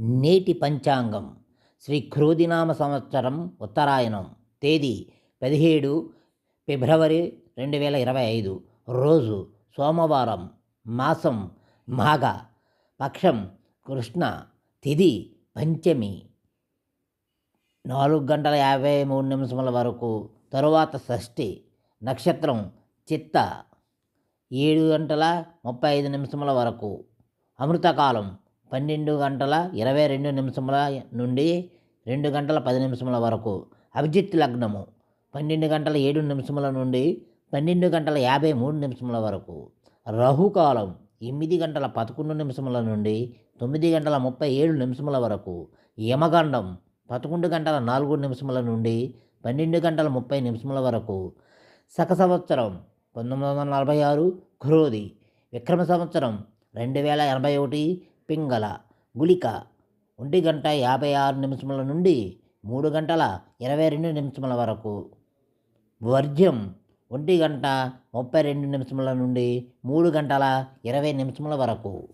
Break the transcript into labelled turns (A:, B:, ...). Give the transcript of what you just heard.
A: నేటి పంచాంగం. శ్రీ క్రోధినామ సంవత్సరం ఉత్తరాయణం తేదీ పదిహేడు ఫిబ్రవరి రెండు వేల ఇరవై ఐదు. రోజు సోమవారం మాసం మాఘ పక్షం కృష్ణ తిథి పంచమి. నాలుగు గంటల యాభై మూడు నిమిషముల వరకు తరువాత షష్ఠి నక్షత్రం చిత్త. ఏడు గంటల ముప్పై ఐదు నిమిషముల వరకు అమృతకాలం పన్నెండు గంటల ఇరవై రెండు నిమిషముల నుండి రెండు గంటల పది నిమిషముల వరకు. అభిజిత్ లగ్నము. పన్నెండు గంటల ఏడు నిమిషముల నుండి పన్నెండు గంటల యాభై మూడు నిమిషముల వరకు. రాహుకాలం ఎనిమిది గంటల పదకొండు నిమిషముల నుండి తొమ్మిది గంటల ముప్పై ఏడు నిమిషముల వరకు. యమగండం. పదకొండు గంటల నాలుగు నిమిషముల నుండి పన్నెండు గంటల ముప్పై నిమిషముల వరకు. శక సంవత్సరం పంతొమ్మిది వందల నలభై ఆరు. క్రోధి. విక్రమ సంవత్సరం. రెండు వేల ఎనభై ఒకటి పింగళ గుళిక. ఒంటి గంట యాభై ఆరు నిమిషముల నుండి మూడు గంటల ఇరవై రెండు నిమిషముల వరకు. వర్జ్యం ఒంటి గంట ముప్పై రెండు నిమిషముల నుండి మూడు గంటల ఇరవై నిమిషముల వరకు.